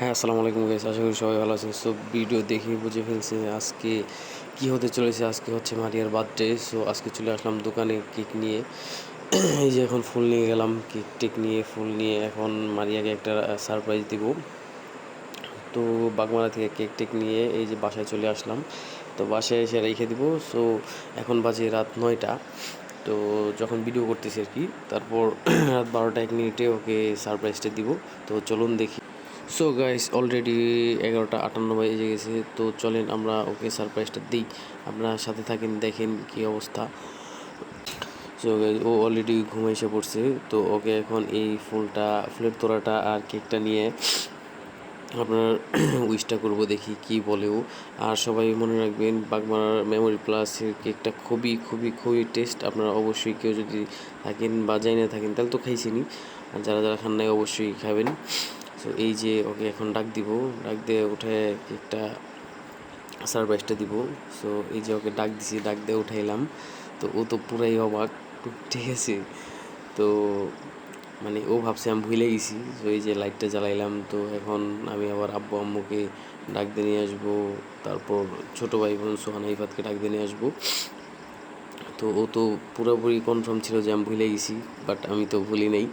হ্যাঁ আসসালামু আলাইকুম গাইস আশা করি সবাই ভালো আছেন। সো ভিডিও দেখে বুঝে ফেলছে আজকে কি হতে চলেছে, আজকে হচ্ছে মারিয়ার বার্থডে সো আজকে চলে আসলাম দোকানে কেক নিয়ে। এই যে এখন ফুল নিয়ে গেলাম কেক টেক নিয়ে, ফুল নিয়ে এখন মারিয়াকে একটা সারপ্রাইজ দিব। তো বাগমারা থেকে কেক টেক নিয়ে এই যে বাসায় চলে আসলাম। তো বাসায় এসে রেখে দিব সো এখন বাজে রাত নয়টা। তো যখন ভিডিও করতেছি আর কি, তারপর রাত বারোটা এক মিনিটে ওকে সারপ্রাইজটা দিব। তো চলুন দেখি সো গাইস অলরেডি এগারোটা আটান্ন বেজে গেছে। তো চলেন আমরা ওকে সারপ্রাইজটা দিই। আপনার সাথে থাকেন, দেখেন কি অবস্থা। সো ও অলরেডি ঘুমে এসে পড়ছে। তো ওকে এখন এই ফুলটা, ফুলের তোড়াটা আর কেকটা নিয়ে আপনার উইশটা করব দেখি কি বলেও আর সবাই মনে রাখবেন বাগমারার মেমোরি প্লাসের কেকটা খুবই খুবই খুবই টেস্ট আপনারা অবশ্যই কেউ যদি থাকেন বা যাই না থাকেন, তাহলে তো খাইছেনি আর যারা যারা খান নাই, অবশ্যই খাবেন। সো এই যে ওকে এখন ডাক দিব, ডাক দিয়ে উঠে একটা সারপ্রাইজটা দিব। সো এই যে ওকে ডাক দিছি, ডাক দিয়ে উঠাইলাম তো ও তো পুরাই অবাক, ঠিক আছে? তো মানে ও ভাবছে আমি ভুলে গেছি। তো এই যে লাইটটা জ্বালাইলাম, তো এখন আমি আবার আব্বু আম্মুকে ডাক দিয়ে নিয়ে আসব। তারপর ছোটো ভাই বোন সোহান ইফাতকে ডাক দিয়ে নিয়ে আসব। তো ও তো পুরোপুরি কনফার্ম ছিল যে আমি ভুলে গেছি বাট আমি তো ভুলি নেই।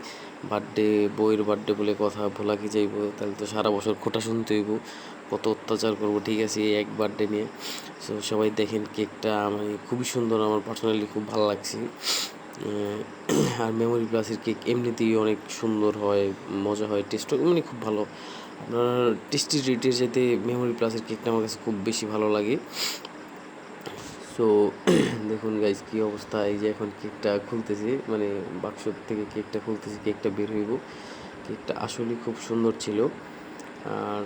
বার্থডে বইয়ের বার্থডে বলে কথা, ভোলা কি যাইব তাহলে তো সারা বছর খোটা শুনতে হইব। কত অত্যাচার করব, ঠিক আছে, এই এক বার্থডে নিয়ে। সো সবাই দেখেন কেকটা মানে খুবই সুন্দর, আমার পার্সোনালি খুব ভালো লাগছে। আর মেমোরি প্লাসের কেক এমনিতেই অনেক সুন্দর হয়, মজা হয় টেস্টও মানে খুব ভালো। আপনার টেস্টি রেটের যেতে মেমোরি প্লাসের কেকটা আমার কাছে খুব বেশি ভালো লাগে। সো দেখুন গাইজ কী অবস্থা? এই যে এখন কেকটা খুলতেছি মানে বাক্স থেকে কেকটা খুলতেছি, কেকটা বের হইব। কেকটা আসলে খুব সুন্দর ছিল। আর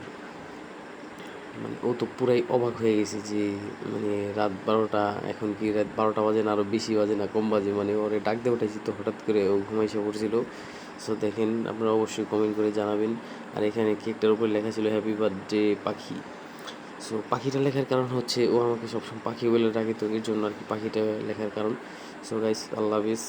মানে ও তো পুরাই অবাক হয়ে গেছে যে মানে রাত বারোটা, এখন কি রাত বারোটা বাজে না আরও বেশি বাজে না, কম বাজে। মানে ওরে ডাক দিয়ে উঠেছি তো, হঠাৎ করে ও ঘুমাইসে পড়ছিল। সো দেখেন, আপনারা অবশ্যই কমেন্ট করে জানাবেন। আর এখানে কেকটার উপর লেখা ছিল হ্যাপি বার্থডে পাখি। সো পাখিটা লেখার কারণ হচ্ছে ও আমাকে সবসময় পাখি বলে ডাকে, তো এর জন্য আর কি পাখিটা লেখার কারণ। সো গাইস আল্লাহ হাফিজ